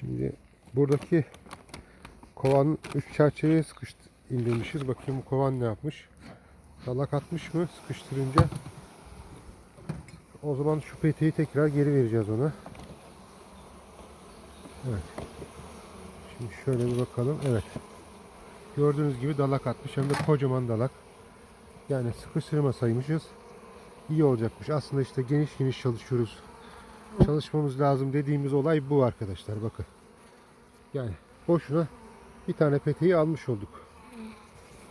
Şimdi buradaki kovanın üç çerçeveye sıkıştı indirmişiz. Bakayım bu kovan ne yapmış. Dalak atmış mı sıkıştırınca. O zaman şu peteği tekrar geri vereceğiz ona. Evet. Şimdi şöyle bir bakalım. Evet. Gördüğünüz gibi dalak atmış. Hem de kocaman dalak. Yani sıkıştırmasaymışız iyi olacakmış. Aslında işte geniş geniş çalışıyoruz. Çalışmamız lazım dediğimiz olay bu arkadaşlar. Bakın. Yani boşuna bir tane peteği almış olduk.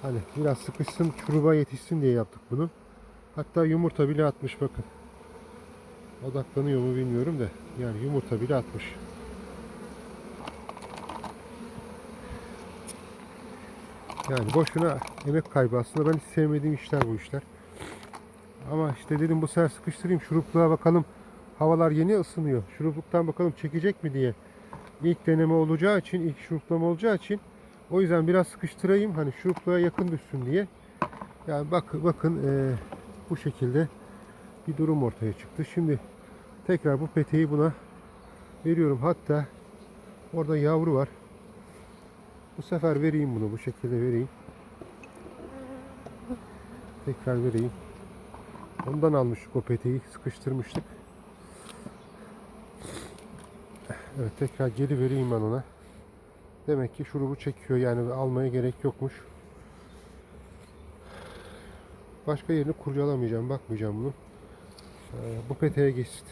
Hani biraz sıkışsın, çuruba yetişsin diye yaptık bunu. Hatta yumurta bile atmış bakın. Odaklanıyor mu bilmiyorum da. Yani yumurta bile atmış. Yani boşuna emek kaybı aslında ben hiç sevmediğim işler bu işler. Ama işte dedim bu sefer sıkıştırayım şurupluğa bakalım. Havalar yeni ısınıyor. Şurupluktan bakalım çekecek mi diye. İlk deneme olacağı için, ilk şuruplama olacağı için o yüzden biraz sıkıştırayım hani şurupluğa yakın düşsün diye. Yani bak bakın eee, bu şekilde bir durum ortaya çıktı. Şimdi tekrar bu peteği buna veriyorum. Hatta orada yavru var. Bu sefer vereyim bunu bu şekilde vereyim. Tekrar vereyim. Ondan almıştık o peteği sıkıştırmıştık. Evet tekrar geri vereyim ben ona. Demek ki şurubu çekiyor yani almaya gerek yokmuş. Başka yerini kurcalamayacağım bakmayacağım bunu. Ee, bu peteğe geçti.